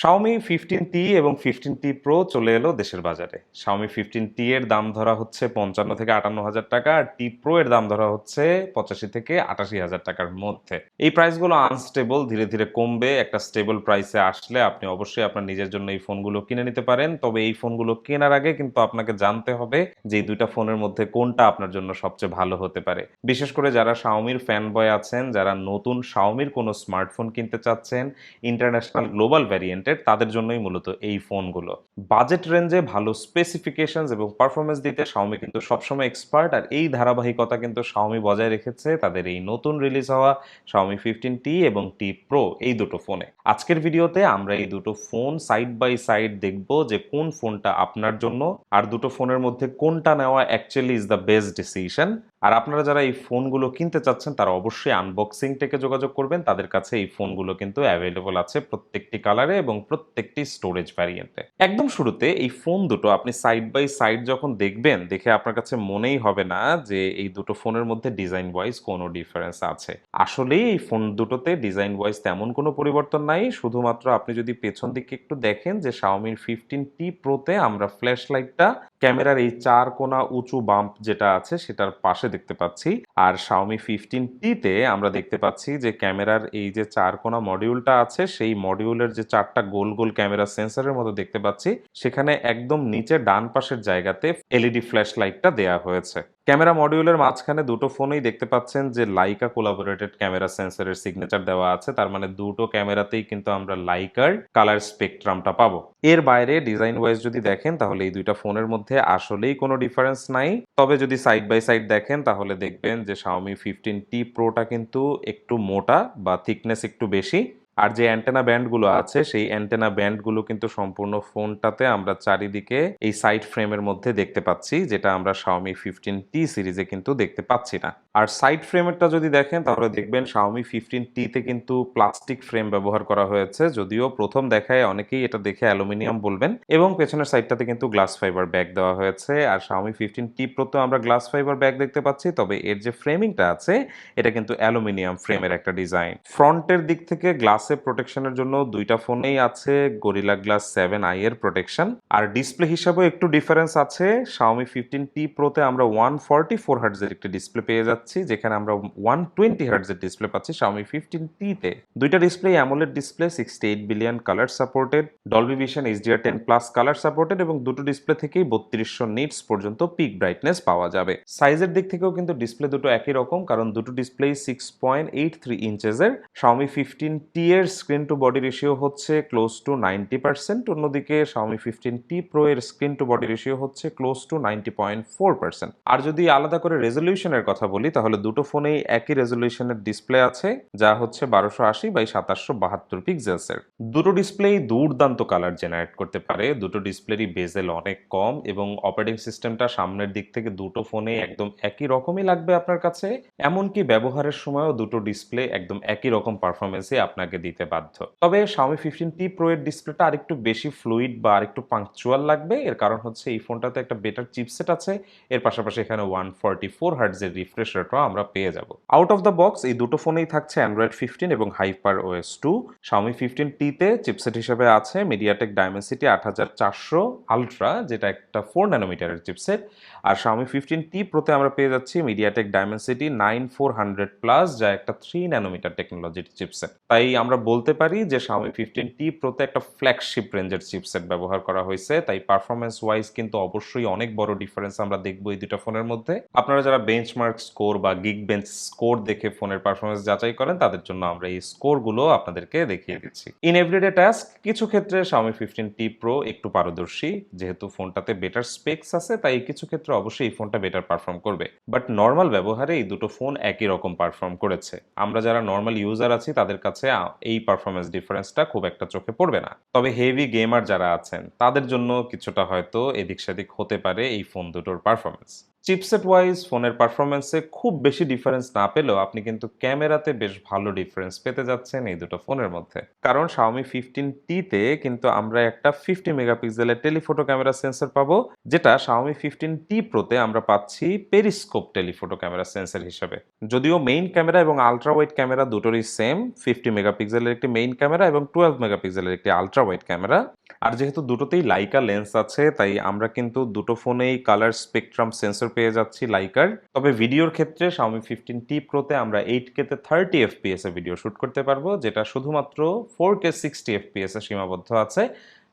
Xiaomi fifteen টি এবং fifteen T pro চলে এলো দেশের বাজারে। শাওমি ফিফটিন টি এর দাম ধরা হচ্ছে পঞ্চান্ন থেকে আটান্ন হাজার টাকা আর টি প্রো এর দাম ধরা হচ্ছে পঁচাশি থেকে আটাশি হাজার টাকার মধ্যে। এই প্রাইসগুলো আনস্টেবল ধীরে ধীরে কমবে। একটা স্টেবল প্রাইসে আসলে আপনি অবশ্যই আপনার নিজের জন্য এই ফোনগুলো কিনে নিতে পারেন। তবে এই ফোনগুলো কেনার আগে কিন্তু আপনাকে জানতে হবে যে এই দুইটা ফোনের মধ্যে কোনটা আপনার জন্য সবচেয়ে ভালো হতে পারে। বিশেষ করে যারা শাওমির ফ্যান বয় আছেন, যারা নতুন শাওমির কোনো স্মার্টফোন কিনতে চাচ্ছেন ইন্টারন্যাশনাল গ্লোবাল ভ্যারিয়েন্টের তাদের জন্যই মূলত এই ফোনগুলো। বাজেট রেঞ্জে ভালো স্পেসিফিকেশনস এবং পারফরমেন্স দিতে শাওমি কিন্তু সবসময় এক্সপার্ট আর এই ধারাবাহিকতা কিন্তু শাওমি বজায় রেখেছে তাদের এই নতুন রিলিজ হওয়া শাওমি ফিফটিন টি এবং টি প্রো এই দুটো ফোনে আজকের ভিডিওতে আমরা এই দুটো ফোন সাইড বাই সাইড দেখব যে কোন ফোনটা আপনার জন্য, আর দুটো ফোনের মধ্যে কোনটা নেওয়া actually is the best decision আর আপনারা যারা এই ফোনগুলো কিনতে চাচ্ছেন, তারা অবশ্যই আনবক্সিং থেকে যোগাযোগ করবেন। তাদের কাছে এই ফোনগুলো কিন্তু অ্যাভেলেবল আছে প্রত্যেকটি কালারে এবং প্রত্যেকটি স্টোরেজ ভ্যারিয়েন্টে একদম শুরুতে এই ফোন দুটো আপনি সাইড বাই সাইড যখন দেখবেন, দেখে আপনার কাছে মনেই হবে না যে এই দুটো ফোনের মধ্যে ডিজাইন ওয়াইজ কোনো ডিফারেন্স আছে। আসলেই এই ফোন দুটোতে ডিজাইন ওয়াইজ তেমন কোনো পরিবর্তন নাই। শুধুমাত্র আপনি যদি পেছন দিকে একটু দেখেন যে শাওমির ফিফটিন টি প্রোতে আমরা ফ্ল্যাশ লাইটটা ক্যামেরার এই চার কোনা উঁচু বাম্প যেটা আছে, সেটার পাশে দেখতে পাচ্ছি। আর শাওমি ফিফটিন টিতে আমরা দেখতে পাচ্ছি যে ক্যামেরার এই যে চার কোনা মডিউলটা আছে, সেই মডিউলের যে চারটা গোল গোল ক্যামেরা সেন্সরের মতো দেখতে পাচ্ছি। সেখানে একদম নিচে ডান পাশের জায়গাতে এলইডি ফ্ল্যাশ লাইটটা দেয়া হয়েছে। ক্যামেরা মডিউলের মাঝখানে দুটো ফোনেই দেখতে পাচ্ছেন যে লাইকা কোলাবোরেটেড ক্যামেরা সেন্সরের সিগনেচার দেওয়া আছে। তার মানে দুটো ক্যামেরাতেই কিন্তু আমরা লাইকার কালার স্পেকট্রামটা পাবো। এর বাইরে ডিজাইন ওয়াইজ যদি দেখেন, তাহলে এই দুইটা ফোনের মধ্যে আসলেই কোনো ডিফারেন্স নাই। তবে যদি সাইড বাই সাইড দেখেন তাহলে দেখবেন যে শাওমি ফিফটিন টি প্রোটা কিন্তু একটু মোটা বা থিকনেস একটু বেশি। আর যে অ্যান্টেনা ব্যান্ডগুলো আছে সেই অ্যান্টেনা ব্যান্ডগুলো কিন্তু সম্পূর্ণ ফোনটাতে আমরা চারিদিকে এই সাইড ফ্রেমের মধ্যে দেখতে পাচ্ছি যেটা আমরা শাওমি ফিফটিন টি সিরিজে কিন্তু দেখতে পাচ্ছি না। আর সাইড ফ্রেমেরটা যদি দেখেন তাহলে দেখবেন শাওমি ফিফটিন টিতে কিন্তু প্লাস্টিক ফ্রেম ব্যবহার করা হয়েছে যদিও প্রথম দেখায় অনেকেই এটা দেখে অ্যালুমিনিয়াম বলবেন এবং পেছনের সাইডটাতে কিন্তু গ্লাস ফাইবার ব্যাগ দেওয়া হয়েছে আর শাওমি ফিফটিন টি প্রোতেও আমরা গ্লাস ফাইবার ব্যাগ দেখতে পাচ্ছি তবে এর যে ফ্রেমিংটা আছে এটা কিন্তু অ্যালুমিনিয়াম ফ্রেমের একটা ডিজাইন ফ্রন্টের দিক থেকে গ্লাসে প্রোটেকশনের জন্য। দুইটা ফোনেই আছে গরিলা গ্লাস সেভেন আই এর প্রোটেকশন আর ডিসপ্লে হিসাবে একটু ডিফারেন্স আছে। শাওমি ফিফটিন টি প্রোতে আমরা ওয়ান ফর্টি ফোর হার্টজের একটি ডিসপ্লে পেয়ে যাচ্ছি, যেখানে আমরা ওয়ান টোয়েন্টি হার্টজের ডিসপ্লে পাচ্ছি শাওমি ফিফটিন টিতে দুইটা display AMOLED display sixty eight billion colour supported Dolby vision HDR ten plus colour supported এবং দুটো ডিসপ্লে থেকেই বত্রিশশো নিটস পর্যন্ত পিক ব্রাইটনেস পাওয়া যাবে। সাইজের দিক থেকেও কিন্তু ডিসপ্লে দুটো একই রকম, কারণ দুটো display six point eight three ইঞ্চেসের Xiaomi fifteen T এর স্ক্রিন টু বডি রেশিও হচ্ছে ক্লোজ টু নাইনটি পার্সেন্ট অন্যদিকে শাওমি ফিফটিন টি প্রো এর স্ক্রিন টু বডি রেশিও হচ্ছে close to ninety point four percent আর যদি আলাদা করে রেজলিউশনের কথা বলি, তাহলে দুটো ফোনেই একই রেজলিউশনের ডিসপ্লে আছে, যা হচ্ছে বারোশো আশি বাই সাতাশশো বাহাত্তর পিক্সেলসের দুটো ডিসপ্লেই দুর্দান্ত কালার জেনারেট করতে পারে, দুটো ডিসপ্লেরই বেজেল অনেক কম, এবং অপারেটিং সিস্টেমটা সামনের দিক থেকে দুটো ফোনে একদম একই রকমই লাগবে আপনার কাছে। এমনকি ব্যবহারের সময়ও দুটো ডিসপ্লে একদম একই রকম পারফরমেন্সে আপনাকে দিতে বাধ্য। তবে শাওমি ফিফটিন টি প্রো এর ডিসপ্লেটা আরেকটু বেশি ফ্লুইড বা আরেকটু পাংচুয়াল লাগবে। এর কারণ হচ্ছে এই ফোনটাতে একটা বেটার চিপসেট আছে। এর পাশাপাশি এখানে ওয়ান ফর্টি ফোর হার্টজের রিফ্রেশ রেটও আমরা পেয়ে যাব। আউট অফ দ্য বক্স এই দুটো ফোনেই থাকছে অ্যান্ড্রয়েড ফিফটিন এবং hyper OS two Xiaomi fifteen টিতে চিপসেট হিসেবে আছে মিডিয়াটেক ডায়মেন্সিটি আট হাজার চারশো আলট্রা যেটা একটা ফোর ন্যানোমিটারের চিপসেট আর শাওমি ফিফটিন টি প্রোতে আমরা পেয়ে যাচ্ছি MediaTek Dimensity nine four hundred plus যা একটা থ্রি ন্যানোমিটার টেকনোলজির চিপসেট তাই আমরা বলতে পারি যে শাওমি ফিফটিন টি প্রোতে একটা ফ্ল্যাগশিপ রেঞ্জের চিপসেট ব্যবহার করা হয়েছে তাই পারফরমেন্স ওয়াইজ কিন্তু অবশ্যই অনেক বড় ডিফারেন্স আমরা দেখব এই দুটো ফোনের মধ্যে। আপনারা যারা বেঞ্চমার্ক স্কোর বা গিগ বেঞ্চ স্কোর দেখে ফোনের পারফরমেন্স যাচাই করেন তাদের জন্য আমরা এই স্কোরগুলো আপনাদেরকে দেখিয়ে দিচ্ছি। ইন এভরিডে টাস্ক কিছু ক্ষেত্রে শাওমি ফিফটিন টি প্রো একটু পারদর্শী যেহেতু ফোনটাতে বেটার স্পেক্স আছে তাই কিছু ক্ষেত্রে অবশ্যই এই ফোনটা বেটার পারফর্ম করবে। বাট নর্মাল ব্যবহারে এই দুটো ফোন একই রকম পারফর্ম করেছে। আমরা যারা নর্মাল ইউজার আছি তাদের কাছে এই পারফরমেন্স ডিফারেন্সটা খুব একটা চোখে পড়বে না। তবে হেভি গেমার যারা আছেন, তাদের জন্য কিছুটা হয়তো এদিক সেদিক হতে পারে এই ফোন দুটোর পারফরমেন্স চিপসেট ওয়াইজ ফোনের পারফরমেন্সে খুব বেশি ডিফারেন্স না পেলেও আপনি কিন্তু ক্যামেরাতে বেশ ভালো ডিফারেন্স পেতে যাচ্ছেন এই দুটো ফোনের মধ্যে। কারণ Xiaomi ফিফটিন টিতে কিন্তু আমরা একটা ফিফটি মেগাপিক্সেলের টেলিফোটো ক্যামেরা সেন্সর পাবো, যেটা Xiaomi ফিফটিন টি প্রোতে আমরা পাচ্ছি পেরিস্কোপ টেলিফোটো ক্যামেরা সেন্সর হিসেবে। যদিও মেইন ক্যামেরা এবং আলট্রা ওয়াইড ক্যামেরা দুটোরই সেম ফিফটি মেগাপিক্সেলের একটি মেইন ক্যামেরা এবং টুয়েলভ মেগাপিক্সেলের একটি আলট্রা ওয়াইড ক্যামেরা আর যেহেতু দুটোতেই লাইকা লেন্স আছে, তাই আমরা কিন্তু দুটো ফোনেই কালার স্পেকট্রাম সেন্সর পেয়ে যাচ্ছি লাইকার। তবে ভিডিওর ক্ষেত্রে Xiaomi ফিফটিন টি প্রোতে আমরা এইট কে তে থার্টি এফপিএস এ ভিডিও শ্যুট করতে পারব, যেটা শুধুমাত্র ফোর কে সিক্সটি এফপিএস এ সীমাবদ্ধ আছে।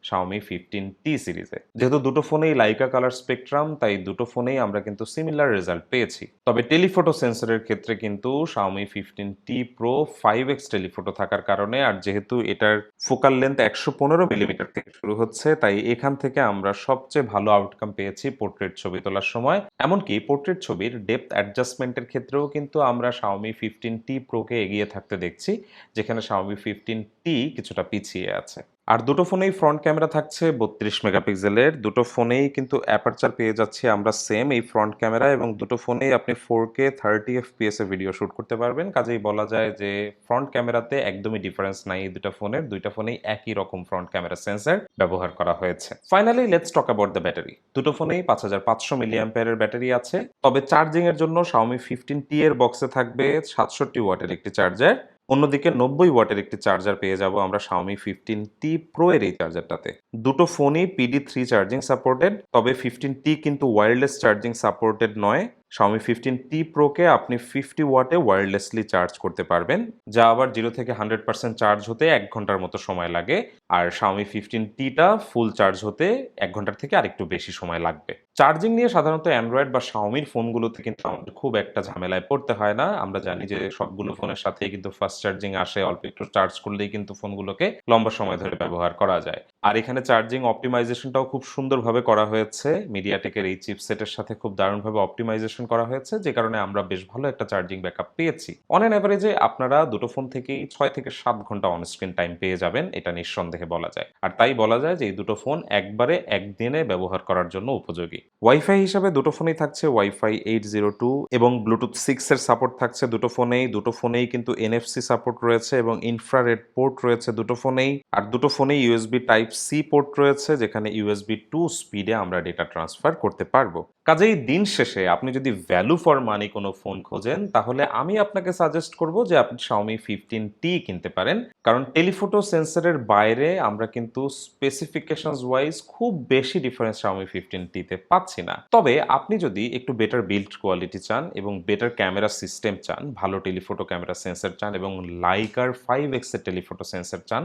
Xiaomi ফিফটিন টি সিরিজে যেহেতু দুটো ফোনেই লাইকা কালার স্পেকট্রাম তাই দুটো ফোনেই আমরা কিন্তু সিমিলার রেজাল্ট পেয়েছি। তবে টেলিফোটো সেন্সরের ক্ষেত্রে কিন্তু Xiaomi fifteen T pro five X telephoto থাকার কারণে, আর যেহেতু এটার ফোকাল লেন্থ একশো পনেরো মিলিমিটার থেকে শুরু হচ্ছে, তাই এখান থেকে আমরা সবচেয়ে ভালো আউটকাম পেয়েছি পোর্ট্রেট ছবি তোলার সময়। এমনকি পোর্ট্রেট ছবির ডেপথ অ্যাডজাস্টমেন্টের ক্ষেত্রেও কিন্তু আমরা Xiaomi ফিফটিন টি প্রোকে এগিয়ে থাকতে দেখছি, যেখানে Xiaomi ফিফটিন টি কিছুটা পিছিয়ে আছে। আর দুটো ফোনেই ফ্রন্ট ক্যামেরা থাকছে বত্রিশ মেগাপিক্সেলের। দুটো ফোনেই কিন্তু অ্যাপারচার পেয়ে যাচ্ছি আমরা সেম এই ফ্রন্ট ক্যামেরা এবং দুটো ফোনেই আপনি ফোর কে থার্টি এফপিএস এ ভিডিও শুট করতে পারবেন। কাজেই বলা যায় যে ফ্রন্ট ক্যামেরাতে একদমই ডিফারেন্স নাই এই দুটো ফোনের। দুইটা ফোনেই একই রকম ফ্রন্ট ক্যামেরা সেন্সার ব্যবহার করা হয়েছে। Finally let's talk about the battery দুটো ফোনেই পাঁচ হাজার পাঁচশো মিলিয়াম্পেয়ারের ব্যাটারি আছে। তবে চার্জিং এর জন্য Xiaomi ফিফটিন টি এর বক্সে থাকবে সাতষট্টি ওয়াটের একটি চার্জার অন্যদিকে নব্বই ওয়াটের একটি চার্জার পেয়ে যাব আমরা Xiaomi ফিফটিন টি প্রো এর এই চার্জারটাতে। দুটো ফোনই পিডি থ্রি চার্জিং সাপোর্টেড তবে ফিফটিন টি কিন্তু ওয়্যারলেস চার্জিং সাপোর্টেড নয়। Xiaomi ফিফটিন টি প্রোকে আপনি ফিফটি ওয়াটে ওয়্যারলেসলি চার্জ করতে পারবেন, যা আবার জিরো থেকে হান্ড্রেড পার্সেন্ট চার্জ হতে এক ঘণ্টার মতো সময় লাগে। আর Xiaomi ফিফটিন টিটা ফুল চার্জ হতে এক ঘণ্টার থেকে আরেকটু বেশি সময় লাগবে। চার্জিং নিয়ে সাধারণত অ্যান্ড্রয়েড বা Xiaomiর ফোনগুলোতে কিন্তু আমাদের খুব একটা ঝামেলায় পড়তে হয় না। আমরা জানি যে সবগুলো ফোনের সাথেই কিন্তু ফাস্ট চার্জিং আসে, অল্প একটু চার্জ করলেই কিন্তু ফোনগুলোকে লম্বা সময় ধরে ব্যবহার করা যায়। আর এখানে চার্জিং অপটিমাইজেশনটাও খুব সুন্দরভাবে করা হয়েছে। মিডিয়াটেকের এই চিপসেটের সাথে খুব দারুণভাবে অপটিমাইজেশন করা হয়েছে, যে কারণে আমরা বেশ ভালো একটা চার্জিং ব্যাকআপ পেয়েছি। অন অ্যান অ্যাভারেজে আপনারা দুটো ফোন থেকেই ছয় থেকে সাত ঘণ্টা অন স্ক্রিন টাইম পেয়ে যাবেন, এটা নিঃসন্দেহে বলা যায়। আর তাই বলা যায় যে এই দুটো ফোন একবারে একদিনে ব্যবহার করার জন্য উপযোগী। ওয়াইফাই হিসাবে দুটো ফোনেই থাকছে ওয়াইফাই এইট জিরো টু এবং ব্লুটুথ সিক্স এর সাপোর্ট থাকছে দুটো ফোনেই। দুটো ফোনেই কিন্তু এনএফসি সাপোর্ট রয়েছে এবং ইনফ্রারেড পোর্ট রয়েছে দুটো ফোনেই। আর দুটো ফোনেই ইউএসবি টাইপ সি পোর্ট রয়েছে, যেখানে ইউএসবি টু স্পিডে আমরা ডেটা ট্রান্সফার করতে পারব। কাজেই দিন শেষে আপনি যদি ভ্যালু ফর মানি কোনো ফোন খোঁজেন, তাহলে আমি আপনাকে সাজেস্ট করব যে আপনি Xiaomi ফিফটিন টি কিনতে পারেন। কারণ টেলিফোটো সেন্সরের বাইরে আমরা কিন্তু স্পেসিফিকেশনস ওয়াইজ খুব বেশি ডিফারেন্স Xiaomi ফিফটিন টিতে পাচ্ছি না। তবে আপনি যদি একটু বেটার বিল্ড কোয়ালিটি চান এবং বেটার ক্যামেরা সিস্টেম চান, ভালো টেলিফোটো ক্যামেরা সেন্সর চান এবং লাইকার ফাইভ এক্সের টেলিফোটো সেন্সর চান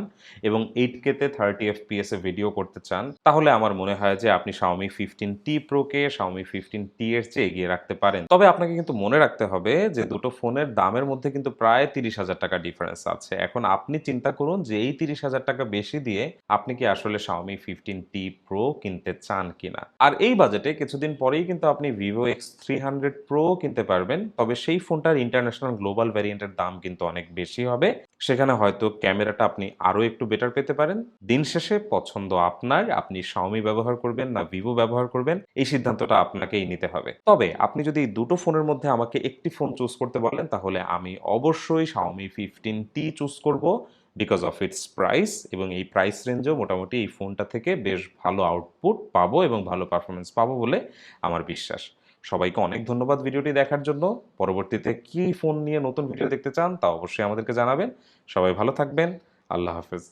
এবং এইট কেতে থার্টি এফপিএস এ ভিডিও করতে চান, তাহলে আমার মনে হয় যে আপনি Xiaomi ফিফটিন টি প্রোকে Xiaomi ফিফটিন টি এর চেয়ে এগিয়ে রাখতে পারেন। তবে আপনাকে কিন্তু মনে রাখতে হবে যে দুটো ফোনের দামের মধ্যে কিন্তু প্রায় তিরিশ হাজার টাকা ডিফারেন্স আছে। এখন আপনি চিন্তা করুন যে এই তিরিশ হাজার টাকা বেশি দিয়ে আপনি কি আসলে Xiaomi ফিফটিন টি প্রো কিনতে চান কিনা। আর এই বাজেটে কিছুদিন পরেই কিন্তু আপনি Vivo X three hundred pro কিনতে পারবেন। তবে সেই ফোনটার ইন্টারন্যাশনাল গ্লোবাল ভ্যারিয়েন্টের দাম কিন্তু অনেক বেশি হবে। সেখানে হয়তো ক্যামেরাটা আপনি আরও একটু বেটার পেতে পারেন। দিন শেষে পছন্দ আপনার, আপনি Xiaomi ব্যবহার করবেন না ভিভো ব্যবহার করবেন, এই সিদ্ধান্তটা আপনাকেই নিতে হবে। তবে আপনি যদি দুটো ফোনের মধ্যে আমাকে একটি ফোন চুজ করতে বলেন, তাহলে আমি অবশ্যই Xiaomi ফিফটিন টি চুজ করব। বিকজ অফ ইটস প্রাইস এবং এই প্রাইস রেঞ্জও মোটামুটি এই ফোনটা থেকে বেশ ভালো আউটপুট পাবো এবং ভালো পারফরমেন্স পাবো বলে আমার বিশ্বাস। সবাইকে অনেক ধন্যবাদ ভিডিওটি দেখার জন্য। পরবর্তীতে কি ফোন নিয়ে নতুন ভিডিও দেখতে চান তা অবশ্যই আমাদেরকে জানাবেন। সবাই ভালো থাকবেন। আল্লাহ হাফেজ।